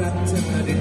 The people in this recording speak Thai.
รักเธอได้